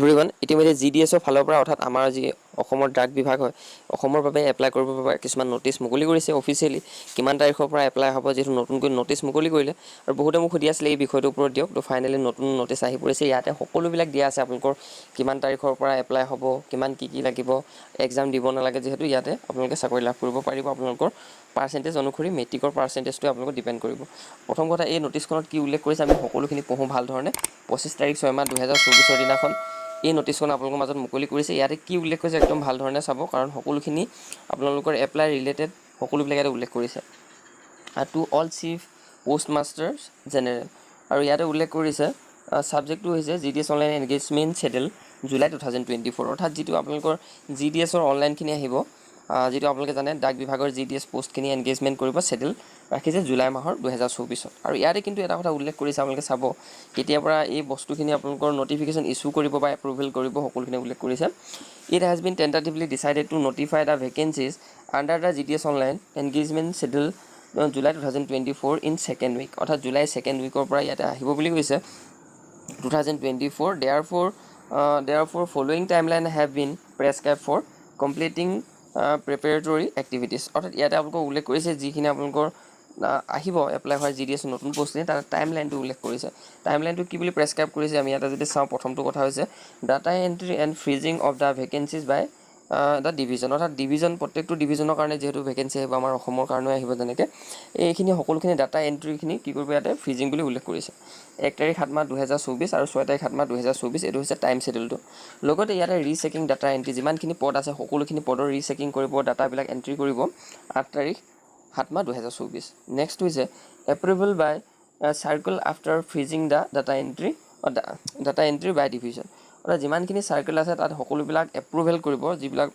Everyone ইতিমধ্যে G D এছৰ ফালৰ পৰা অৰ্থাৎ আমাৰ যি অসমৰ ডাক বিভাগ হয় অসমৰ বাবে এপ্লাই কৰিবৰ বাবে কিছুমান নটিচ মুকলি কৰিছে অফিচিয়েলি কিমান তাৰিখৰ পৰা এপ্লাই হ'ব যিহেতু নতুনকৈ নটিচ মুকলি কৰিলে। আৰু বহুতে মোক সুধি আছিলে এই বিষয়টোৰ ওপৰত দিয়ক তো ফাইনেলি নতুন নটিচ আহি পৰিছে। ইয়াতে সকলোবিলাক দিয়া আছে আপোনালোকৰ কিমান তাৰিখৰ পৰা এপ্লাই হ'ব কিমান কি কি লাগিব এক্সাম দিব নালাগে যিহেতু ইয়াতে আপোনালোকে চাকৰি লাভ কৰিব পাৰিব। আপোনালোকৰ পাৰ্চেণ্টেজ অনুসৰি মেট্ৰিকৰ পাৰ্চেণ্টেজটোৱে আপোনালোকক ডিপেণ্ড কৰিব। প্ৰথম কথা এই নটিচখনত কি উল্লেখ কৰিছে আমি সকলোখিনি পঢ়োঁ ভাল ধৰণে। পঁচিছ তাৰিখ ছয় মাহ দুহেজাৰ চৌবিছৰ দিনাখন। এই নটিচখন আপোনালোকৰ মাজত মুকলি কৰিছে। ইয়াতে কি উল্লেখ কৰিছে একদম ভাল ধৰণে চাব কাৰণ সকলোখিনি আপোনালোকৰ এপ্লাই ৰিলেটেড সকলোবিলাক ইয়াতে উল্লেখ কৰিছে। To all chief post masters general আৰু ইয়াতে উল্লেখ কৰিছে ছাবজেক্টটো হৈছে G D S online engagement schedule July two thousand twenty four অৰ্থাৎ যিটো আপোনালোকৰ জি ডি এছৰ অনলাইনখিনি আহিব আহ, যিটো আপোনালোকে জানে ডাক বিভাগৰ জি ডি এছ পষ্টখিনি এনগেজমেণ্ট কৰিব চেডেল ৰাখিছে জুলাই মাহৰ দুহেজাৰ চৌবিছত। আৰু ইয়াতে কিন্তু এটা কথা উল্লেখ কৰিছে আপোনালোকে চাব কেতিয়াৰ পৰা এই বস্তুখিনি আপোনালোকৰ নটিফিকেশ্যন ইছ্যু কৰিব বা এপ্ৰুভেল কৰিব সকলোখিনি উল্লেখ কৰিছে। It has been tentatively decided to notify the vacancies under the G D S online engagement schedule July two thousand twenty four in second week অৰ্থাৎ জুলাই ছেকেণ্ড উইকৰ পৰা ইয়াতে আহিব বুলি কৈছে। Two thousand twenty four therefore therefore following timeline have been prescribe for completing preparatory activities অৰ্থাৎ ইয়াতে আপোনালোকক উল্লেখ কৰিছে, যিখিনি আপোনালোকৰ আহিব এপ্লাই হোৱা জি ডি এছ নতুন পষ্টখিনি তাত টাইম লাইনটো উল্লেখ কৰিছে। টাইম লাইনটো কি বুলি প্ৰেছক্ৰাইব কৰিছে, আমি ইয়াতে যদি চাওঁ, প্ৰথমটো কথা হৈছে data entry and freezing of the vacancies by the division অৰ্থাৎ ডিভিজন প্ৰত্যেকটো ডিভিজনৰ কাৰণে যিহেতু ভেকেঞ্চি আহিব আমাৰ অসমৰ কাৰণেও আহিব যেনেকৈ এইখিনি সকলোখিনি ডাটা এণ্ট্ৰিখিনি কি কৰিব ইয়াতে? ফ্ৰিজিং বুলি উল্লেখ কৰিছে। এক তাৰিখ সাত মাহ দুহেজাৰ চৌবিছ আৰু ছয় তাৰিখ সাত মাহ দুহেজাৰ চৌবিছ এইটো হৈছে টাইম শ্বেডিউলটো লগতে ইয়াতে ৰিচেকিং ডাটা এণ্ট্ৰি যিমানখিনি পদ আছে সকলোখিনি পদৰ ৰিচেকিং কৰিব ডাটাবিলাক এণ্ট্ৰি কৰিব আঠ তাৰিখ সাত মাহ দুহেজাৰ চৌবিছ। নেক্সট হৈছে approval by circle after freezing the data entry data entry by division অৰ্থাৎ যিমানখিনি চাৰ্কেল আছে তাত সকলোবিলাক এপ্ৰুভেল কৰিব। যিবিলাক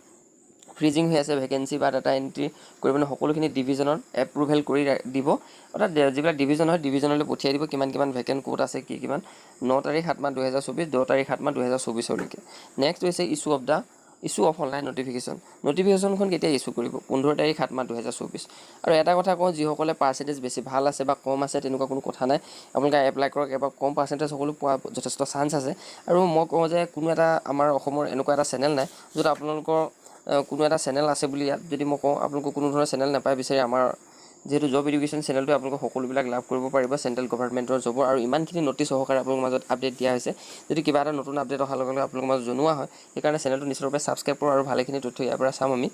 ফ্ৰিজিং হৈ আছে ভেকেঞ্চি বা ডাটা এণ্ট্ৰি কৰিবলৈ সকলোখিনি ডিভিজনত এপ্ৰুভেল কৰি দিব। অৰ্থাৎ যিবিলাক ডিভিজন হয় ডিভিজনলৈ পঠিয়াই দিব কিমান কিমান ভেকেণ্ট ক'ত আছে কি কিমান। ন তাৰিখ সাত মাহ দুহেজাৰ চৌবিছ দহ তাৰিখ সাত মাহ দুহেজাৰ চৌবিছলৈকে নেক্সট হৈছে issue of the issue of online notification নটিফিকেশ্যনখন কেতিয়া ইছ্যু কৰিব? পোন্ধৰ তাৰিখ সাত মাহ দুহেজাৰ চৌবিছ আৰু এটা কথা কওঁ যিসকলে পাৰ্চেণ্টেজ বেছি ভাল আছে বা কম আছে তেনেকুৱা কোনো কথা নাই। আপোনালোকে এপ্লাই কৰক এবাৰ কম পাৰ্চেণ্টেজ সকলো পোৱা যথেষ্ট চান্স আছে। আৰু মই কওঁ যে কোনো এটা আমাৰ অসমৰ এনেকুৱা এটা চেনেল নাই য'ত আপোনালোকৰ কোনো এটা চেনেল আছে বুলি ইয়াত যদি মই কওঁ আপোনালোকৰ কোনো ধৰণৰ চেনেল নাপায় বিচাৰি আমাৰ যিহেতু জব এডুকেশ্যন চেনেলটো আপোনালোকে সকলোবিলাক লাভ কৰিব পাৰিব চেণ্ট্ৰেল গভৰ্ণমেণ্টৰ জবৰ আৰু ইমানখিনি নটিচ সহকাৰে আপোনালোকৰ মাজত আপডেট দিয়া হৈছে। যদি কিবা এটা নতুন আপডেট অহাৰ লগে লগে আপোনালোকৰ মাজত জনোৱা হয় সেইকাৰণে চেনেলটো নিশ্চয়ৰূপে ছাবস্ক্ৰাইব কৰক আৰু ভালেখিনি তথ্য ইয়াৰ পৰা চাম আমি।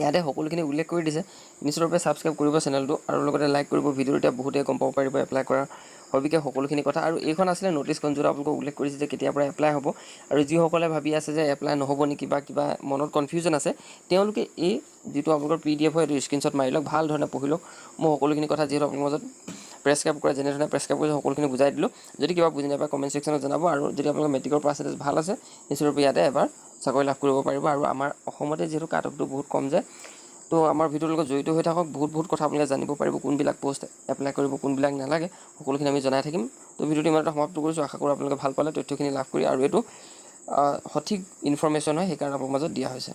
ইয়াতে সকলোখিনি উল্লেখ কৰি দিছে। নিশ্চয়ৰূপে ছাবস্ক্ৰাইব কৰিব চেনেলটো আৰু লগতে লাইক কৰিব ভিডিঅ'টো এতিয়া বহুতে গম পাব পাৰিব এপ্লাই কৰাৰ সবিকে সকলোখিনি কথা। আৰু এইখন আছিলে নটিচখন য'ত আপোনালোকক উল্লেখ কৰিছে যে কেতিয়াৰ পৰা এপ্লাই হ'ব। আৰু যিসকলে ভাবি আছে যে এপ্লাই নহ'ব নেকি বা কিবা মনত কনফিউজন আছে তেওঁলোকে এই যিটো আপোনালোকৰ পি ডি এফ হয় এইটো স্ক্ৰীণশ্বট মাৰি লওক ভাল ধৰণে পঢ়ি লওক। মই সকলোখিনি কথা যিহেতু আপোনালোকৰ মাজত প্ৰেছক্ৰাইব কৰে যেনেধৰণে প্ৰেছক্ৰাইব কৰিছে সকলোখিনি বুজাই দিলোঁ। যদি কিবা বুজি নাপায় কমেণ্ট ছেকশ্যনত জনাব আৰু যদি আপোনালোকৰ মেট্ৰিকৰ পাৰ্চেণ্টেজ ভাল আছে নিশ্চয়ৰূপে ইয়াতে এবাৰ চাকৰি লাভ কৰিব পাৰিব। আৰু আমাৰ অসমতে যিহেতু কাট অফটো বহুত কম যে তো আমাৰ ভিডিঅ'ৰ লগত জড়িত হৈ থাকক। বহুত বহুত কথা আপোনালোকে জানিব পাৰিব কোনবিলাক পষ্ট এপ্লাই কৰিব কোনবিলাক নালাগে। সকলোখিনি আমি জনাই থাকিম। তো ভিডিঅ'টো ইমানতে সমাপ্ত কৰিছোঁ। আশা কৰোঁ আপোনালোকে ভাল পালে তথ্যখিনি লাভ কৰি আৰু এইটো সঠিক ইনফৰ্মেশ্যন হয় সেইকাৰণে আপোনালোকৰ মাজত দিয়া হৈছে।